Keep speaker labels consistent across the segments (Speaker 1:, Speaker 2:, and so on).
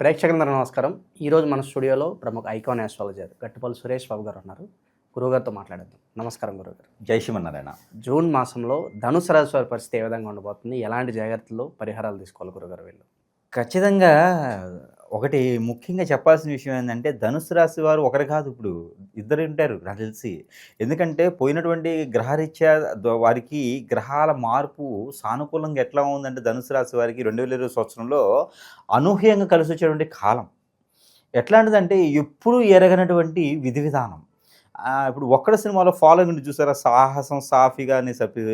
Speaker 1: ప్రేక్షకులందరూ నమస్కారం. ఈరోజు మన స్టూడియోలో ప్రముఖ ఐకాన్ ఆస్ట్రాలజర్ గట్టుపల్లి సురేష్ బాబు గారు ఉన్నారు. గురువుగారితో మాట్లాడేద్దాం. నమస్కారం గురుగారు
Speaker 2: జై శ్రీమన్నారాయణ.
Speaker 1: జూన్ మాసంలో ధనుసు రాశి వారి పరిస్థితి ఏ విధంగా ఉండబోతుంది? ఎలాంటి జాగ్రత్తలు పరిహారాలు తీసుకోవాలి గురుగారు వీళ్ళు?
Speaker 2: ఖచ్చితంగా ఒకటి ముఖ్యంగా చెప్పాల్సిన విషయం ఏంటంటే ధనుసు రాశి వారు ఒకరు కాదు ఇప్పుడు. ఇద్దరు ఉంటారు నాకు తెలిసి. ఎందుకంటే పోయినటువంటి గ్రహరీత్యా వారికి గ్రహాల మార్పు సానుకూలంగా ఎట్లా ఉందంటే ధనుసు రాశి వారికి రెండు వేల ఇరవై సంవత్సరంలో అనూహ్యంగా కలిసి వచ్చేటువంటి కాలం. ఎట్లాంటిదంటే ఎప్పుడు ఎరగనటువంటి విధి విధానం. ఇప్పుడు ఒక్కడ సినిమాలో ఫాలోయింగ్ చూసారా? సాహసం సాఫీగా అని చెప్పి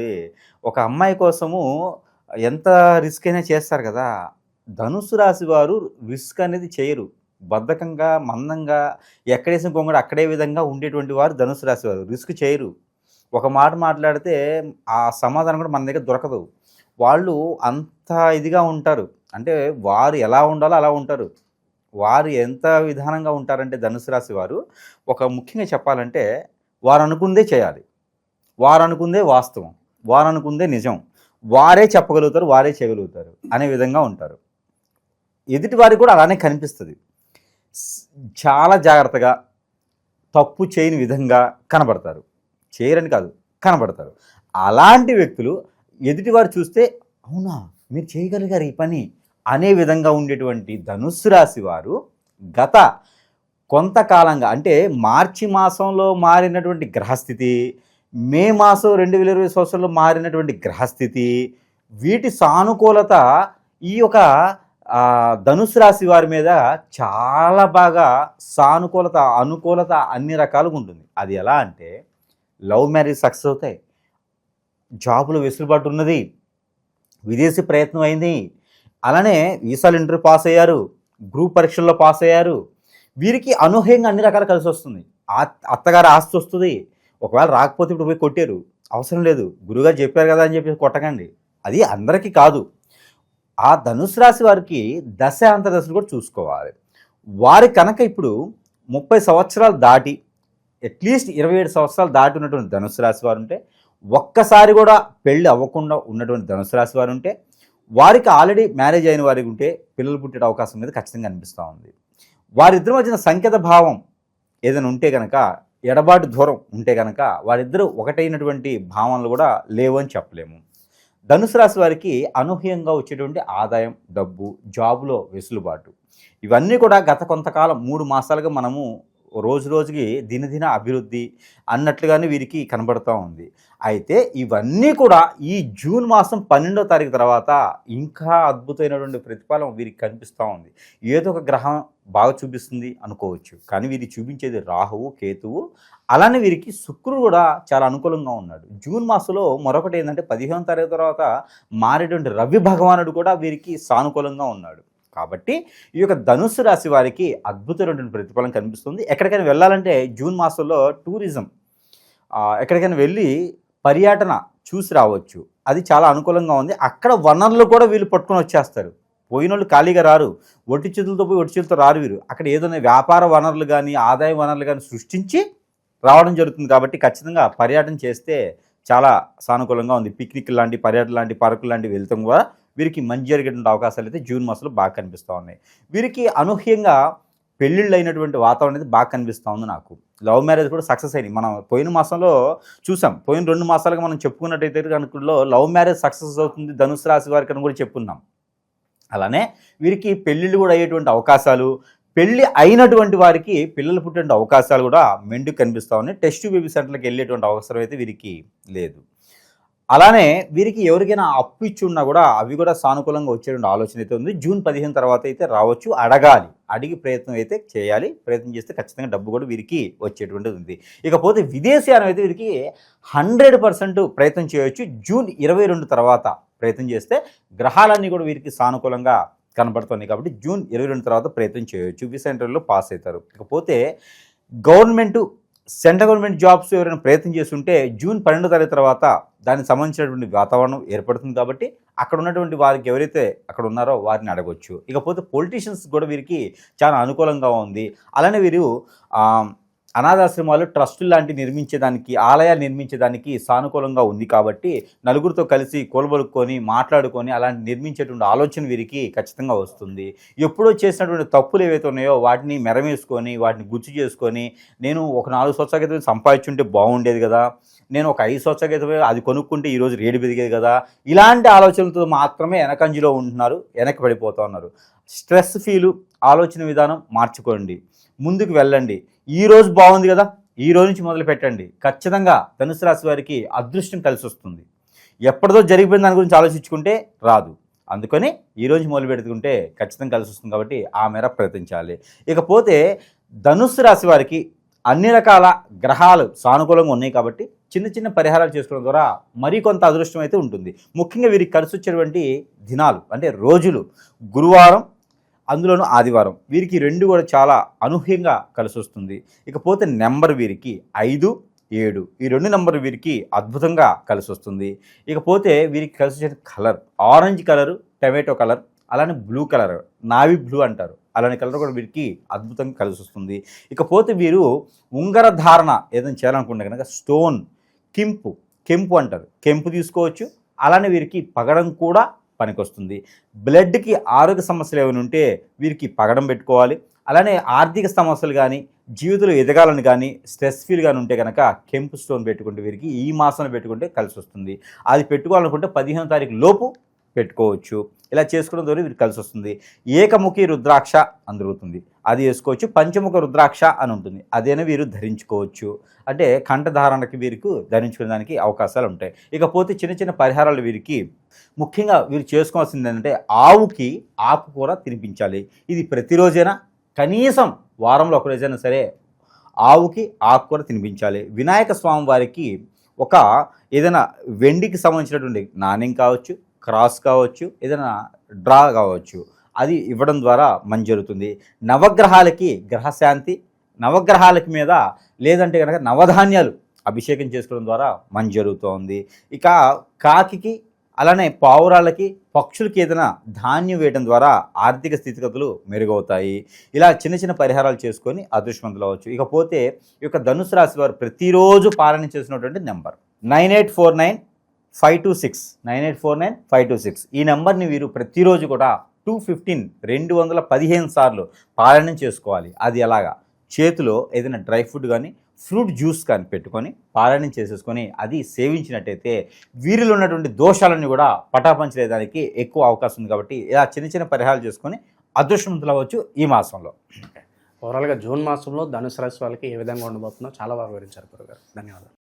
Speaker 2: ఒక అమ్మాయి కోసము ఎంత రిస్క్ అయినా చేస్తారు కదా. ధనుసు రాశి వారు రిస్క్ అనేది చేయరు. బద్ధకంగా మందంగా ఎక్కడేసిన కొంగడు అక్కడే విధంగా ఉండేటువంటి వారు ధనుసు రాశి వారు. రిస్క్ చేయరు. ఒక మాట మాట్లాడితే ఆ సమాధానం కూడా మన దగ్గర దొరకదు. వాళ్ళు అంత ఇదిగా ఉంటారు. అంటే వారు ఎలా ఉండాలో అలా ఉంటారు. వారు ఎంత విధానంగా ఉంటారంటే ధనుసు రాశి వారు ఒక ముఖ్యంగా చెప్పాలంటే వారు అనుకుందే చేయాలి. వారు అనుకుందే వాస్తవం. వారు అనుకుందే నిజం. వారే చెప్పగలుగుతారు వారే చేయగలుగుతారు అనే విధంగా ఉంటారు. ఎదుటి వారికి కూడా అలానే కనిపిస్తుంది. చాలా జాగ్రత్తగా తప్పు చేయని విధంగా కనబడతారు. చేయరని కాదు కనబడతారు. అలాంటి వ్యక్తులు ఎదుటివారు చూస్తే అవునా మీరు చేయగలిగారు ఈ పని అనే విధంగా ఉండేటువంటి ధనుస్సు రాశి వారు గత కొంతకాలంగా అంటే మార్చి మాసంలో మారినటువంటి గ్రహస్థితి మే మాసం రెండు వేల ఇరవై సంవత్సరంలో మారినటువంటి గ్రహస్థితి వీటి సానుకూలత ఈ యొక్క ధనుసు రాశి వారి మీద చాలా బాగా సానుకూలత అనుకూలత అన్ని రకాలుగా ఉంటుంది. అది ఎలా అంటే లవ్ మ్యారేజ్ సక్సెస్ అవుతాయి. జాబులో వెసులుబాటు ఉన్నది. విదేశీ ప్రయత్నం అయింది. అలానే వీసాలు ఇంటర్వ్యూ పాస్ అయ్యారు. గ్రూప్ పరీక్షల్లో పాస్ అయ్యారు. వీరికి అనూహ్యంగా అన్ని రకాలు కలిసి వస్తుంది. అత్తగారు ఆస్తి వస్తుంది. ఒకవేళ రాకపోతే ఇప్పుడు పోయి కొట్టారు. అవసరం లేదు. గురుగారు చెప్పారు కదా అని చెప్పి కొట్టకండి. అది అందరికీ కాదు. ఆ ధనుసు రాశి వారికి దశ అంతర్దశలు కూడా చూసుకోవాలి. వారి కనుక ఇప్పుడు ముప్పై సంవత్సరాలు దాటి అట్లీస్ట్ ఇరవై ఏడు సంవత్సరాలు దాటి ఉన్నటువంటి ధనుసు రాశి వారు ఉంటే ఒక్కసారి కూడా పెళ్ళి అవ్వకుండా ఉన్నటువంటి ధనుసు రాశి వారు ఉంటే వారికి ఆల్రెడీ మ్యారేజ్ అయిన వారికి ఉంటే పిల్లలు పుట్టే అవకాశం మీద ఖచ్చితంగా అనిపిస్తూ ఉంది. వారిద్దరి మధ్యన సంకేత భావం ఏదైనా ఉంటే కనుక ఎడబాటు దూరం ఉంటే కనుక వారిద్దరూ ఒకటైనటువంటి భావనలు కూడా లేవు అని చెప్పలేము. ధనుసు రాశి వారికి అనూహ్యంగా వచ్చేటువంటి ఆదాయం డబ్బు జాబులో వెసులుబాటు. ఇవన్నీ కూడా గత కొంతకాలం మూడు మాసాలుగా మనము రోజు రోజుకి దినదిన అభివృద్ధి అన్నట్లుగానే వీరికి కనబడుతూ ఉంది. అయితే ఇవన్నీ కూడా ఈ జూన్ మాసం పన్నెండో తారీఖు తర్వాత ఇంకా అద్భుతమైనటువంటి ప్రతిఫలం వీరికి కనిపిస్తూ ఉంది. ఏదో ఒక గ్రహం బాగా చూపిస్తుంది అనుకోవచ్చు. కానీ వీరికి చూపించేది రాహువు కేతువు. అలానే వీరికి శుక్రుడు కూడా చాలా అనుకూలంగా ఉన్నాడు. జూన్ మాసంలో మరొకటి ఏంటంటే పదిహేను తారీఖు తర్వాత మారేటువంటి రవి భగవానుడు కూడా వీరికి సానుకూలంగా ఉన్నాడు. కాబట్టి ఈ యొక్క ధనుస్సు రాశి వారికి అద్భుతమైనటువంటి ప్రతిఫలం కనిపిస్తుంది. ఎక్కడికైనా వెళ్ళాలంటే జూన్ మాసంలో టూరిజం ఎక్కడికైనా వెళ్ళి పర్యటన చూసి రావచ్చు. అది చాలా అనుకూలంగా ఉంది. అక్కడ వనరులు కూడా వీళ్ళు పట్టుకొని వచ్చేస్తారు. పోయిన వాళ్ళు ఖాళీగా రారు. ఒట్టి చేతులతో పోయి ఒట్టి చేతులతో రారు వీరు. అక్కడ ఏదైనా వ్యాపార వనరులు కానీ ఆదాయ వనరులు కానీ సృష్టించి రావడం జరుగుతుంది కాబట్టి ఖచ్చితంగా పర్యటన చేస్తే చాలా సానుకూలంగా ఉంది. పిక్నిక్ లాంటి పర్యటన లాంటి పార్కులు లాంటివి వెళ్తాం కూడా వీరికి మంచి జరిగేటువంటి అవకాశాలు అయితే జూన్ మాసంలో బాగా కనిపిస్తూ ఉన్నాయి. వీరికి అనూహ్యంగా పెళ్ళిళ్ళు అయినటువంటి వాతావరణం అనేది బాగా కనిపిస్తూ ఉంది నాకు. లవ్ మ్యారేజ్ కూడా సక్సెస్ అయింది మనం పోయిన మాసంలో చూసాం. పోయిన రెండు మాసాలుగా మనం చెప్పుకున్నట్టయితే కనుకలో లవ్ మ్యారేజ్ సక్సెస్ అవుతుంది ధనుసు రాశి వారికి అని కూడా చెప్పుకున్నాం. అలానే వీరికి పెళ్ళిళ్ళు కూడా అయ్యేటువంటి అవకాశాలు పెళ్ళి అయినటువంటి వారికి పిల్లలు పుట్టే అవకాశాలు కూడా మెండు కనిపిస్తూ ఉన్నాయి. టెస్ట్ బేబీ సెంటర్కి వెళ్ళేటువంటి అవసరం అయితే వీరికి లేదు. అలానే వీరికి ఎవరికైనా అప్పు ఇచ్చి ఉన్నా కూడా అవి కూడా సానుకూలంగా వచ్చేటువంటి ఆలోచన అయితే ఉంది. జూన్ పదిహేను తర్వాత అయితే రావచ్చు అడగాలి. అడిగి ప్రయత్నం అయితే చేయాలి. ప్రయత్నం చేస్తే ఖచ్చితంగా డబ్బు కూడా వీరికి వచ్చేటువంటిది ఉంది. ఇకపోతే విదేశీయానం అయితే వీరికి హండ్రెడ్ పర్సెంట్ ప్రయత్నం చేయవచ్చు జూన్ ఇరవై రెండు తర్వాత ప్రయత్నం చేస్తే గ్రహాలన్నీ కూడా వీరికి సానుకూలంగా కనబడుతున్నాయి కాబట్టి జూన్ ఇరవై రెండు తర్వాత ప్రయత్నం చేయవచ్చు వి సెంటర్లో పాస్ అవుతారు. ఇకపోతే గవర్నమెంట్ సెంట్రల్ గవర్నమెంట్ జాబ్స్ ఎవరైనా ప్రయత్నం చేస్తుంటే జూన్ పన్నెండో తారీఖు తర్వాత దానికి సంబంధించినటువంటి వాతావరణం ఏర్పడుతుంది కాబట్టి అక్కడ ఉన్నటువంటి వారికి ఎవరైతే అక్కడ ఉన్నారో వారిని అడగొచ్చు. ఇకపోతే పొలిటీషియన్స్ కూడా వీరికి చాలా అనుకూలంగా ఉంది. అలానే వీరు అనాథాశ్రమాలు ట్రస్టులు లాంటి నిర్మించేదానికి ఆలయాలు నిర్మించేదానికి సానుకూలంగా ఉంది కాబట్టి నలుగురితో కలిసి కోలుబలుకొని మాట్లాడుకొని అలాంటి నిర్మించేటువంటి ఆలోచన వీరికి ఖచ్చితంగా వస్తుంది. ఎప్పుడో చేసినటువంటి తప్పులు ఏవైతే ఉన్నాయో వాటిని మెరవేసుకొని వాటిని గుర్తు చేసుకొని నేను ఒక నాలుగు సంవత్సరాల క్రితం సంపాదించుంటే బాగుండేది కదా నేను ఒక ఐదు సంవత్సరాల క్రితం అది కొనుక్కుంటే ఈరోజు రేటు పెరిగేది కదా ఇలాంటి ఆలోచనలతో మాత్రమే వెనకంజిలో ఉంటున్నారు వెనక్కి పడిపోతూ ఉన్నారు. స్ట్రెస్ ఫీలు ఆలోచన విధానం మార్చుకోండి. ముందుకు వెళ్ళండి. ఈ రోజు బాగుంది కదా? ఈ రోజు నుంచి మొదలు పెట్టండి. ఖచ్చితంగా ధనుసు రాశి వారికి అదృష్టం కలిసి వస్తుంది. ఎప్పటిదో జరిగిపోయిన దాని గురించి ఆలోచించుకుంటే రాదు. అందుకని ఈరోజు మొదలు పెట్టుకుంటే ఖచ్చితంగా కలిసి వస్తుంది కాబట్టి ఆ మేర ప్రయత్నించాలి. ఇకపోతే ధనుస్సు రాశి వారికి అన్ని రకాల గ్రహాలు సానుకూలంగా ఉన్నాయి కాబట్టి చిన్న చిన్న పరిహారాలు చేసుకోవడం ద్వారా మరికొంత అదృష్టం అయితే ఉంటుంది. ముఖ్యంగా వీరికి కలిసి వచ్చేటువంటి దినాలు అంటే రోజులు గురువారం అందులోనూ ఆదివారం వీరికి రెండు కూడా చాలా అనూహ్యంగా కలిసి వస్తుంది ఇకపోతే నెంబర్ వీరికి ఐదు ఏడు. ఈ రెండు నెంబర్ వీరికి అద్భుతంగా కలిసి వస్తుంది ఇకపోతే వీరికి కలిసి వచ్చే colour. Orange colour tomato colour అలానే బ్లూ కలర్. నావి బ్లూ అంటారు. అలానే కలర్ కూడా వీరికి అద్భుతంగా కలిసి వస్తుంది ఇకపోతే వీరు ఉంగర ధారణ ఏదైనా చేయాలనుకుంటే కనుక స్టోన్ కింపు కెంపు అంటారు. కెంపు తీసుకోవచ్చు. అలానే వీరికి పగడం కూడా పనికొస్తుంది. బ్లడ్కి ఆరోగ్య సమస్యలు ఏమైనా ఉంటే వీరికి పగడం పెట్టుకోవాలి. అలానే ఆర్థిక సమస్యలు కానీ జీవితంలో ఎదగాలని కానీ స్ట్రెస్ ఫీల్ కానీ ఉంటే కనుక కెంపు స్టోన్ పెట్టుకుంటే వీరికి ఈ మాసంలో పెట్టుకుంటే కలిసి వస్తుంది అది పెట్టుకోవాలనుకుంటే పదిహేను తారీఖు లోపు పెట్టుకోవచ్చు. ఇలా చేసుకోవడం ద్వారా వీరికి కలిసి వస్తుంది. ఏకముఖి రుద్రాక్ష అని అది వేసుకోవచ్చు. పంచముఖ రుద్రాక్ష అని ఉంటుంది. అదేనా వీరు ధరించుకోవచ్చు. అంటే కంఠధారణకి వీరికి ధరించుకోవడానికి అవకాశాలు ఉంటాయి. ఇకపోతే చిన్న చిన్న పరిహారాలు వీరికి ముఖ్యంగా వీరు చేసుకోవాల్సింది ఏంటంటే ఆవుకి ఆకుకూర తినిపించాలి. ఇది ప్రతిరోజైనా కనీసం వారంలో ఒకరోజైనా సరే ఆవుకి ఆకుకూర తినిపించాలి. వినాయక స్వామి వారికి ఒక ఏదైనా వెండికి సంబంధించినటువంటి నాణ్యం కావచ్చు క్రాస్ కావచ్చు ఏదైనా డ్రా కావచ్చు అది ఇవ్వడం ద్వారా మంచి జరుగుతుంది నవగ్రహాలకి గ్రహశాంతి నవగ్రహాలకి మీద లేదంటే కనుక నవధాన్యాలు అభిషేకం చేసుకోవడం ద్వారా మంచి జరుగుతోంది ఇక కాకికి అలానే పావురాళ్ళకి పక్షులకి ఏదైనా ధాన్యం వేయడం ద్వారా ఆర్థిక స్థితిగతులు మెరుగవుతాయి. ఇలా చిన్న చిన్న పరిహారాలు చేసుకొని అదృష్టవంతులు అవ్వచ్చు. ఇకపోతే ఈ యొక్క ధనుసు రాశి వారు ప్రతిరోజు పాలన చేసినటువంటి number. Nine eight four nine five two six nine eight four nine five two six. ఈ నెంబర్ని వీరు ప్రతిరోజు కూడా టూ ఫిఫ్టీన్ రెండు వందల పదిహేను సార్లు పారాయణం చేసుకోవాలి. అది ఎలాగా? చేతిలో ఏదైనా డ్రై ఫ్రూట్ కానీ ఫ్రూట్ జ్యూస్ కానీ పెట్టుకొని పారాయణం చేసేసుకొని అది సేవించినట్టయితే వీరిలో ఉన్నటువంటి దోషాలన్నీ కూడా పటాపంచలేదానికి ఎక్కువ అవకాశం ఉంది కాబట్టి ఇలా చిన్న చిన్న పరిహారాలు చేసుకొని అదృష్టవంతులు అవ్వచ్చు ఈ మాసంలో.
Speaker 1: ఓవరాల్గా జూన్ మాసంలో ధనుసు రాశి వాళ్ళకి ఏ విధంగా ఉండబోతుందో చాలా బాగా వివరించారు గురుగారు. ధన్యవాదాలు.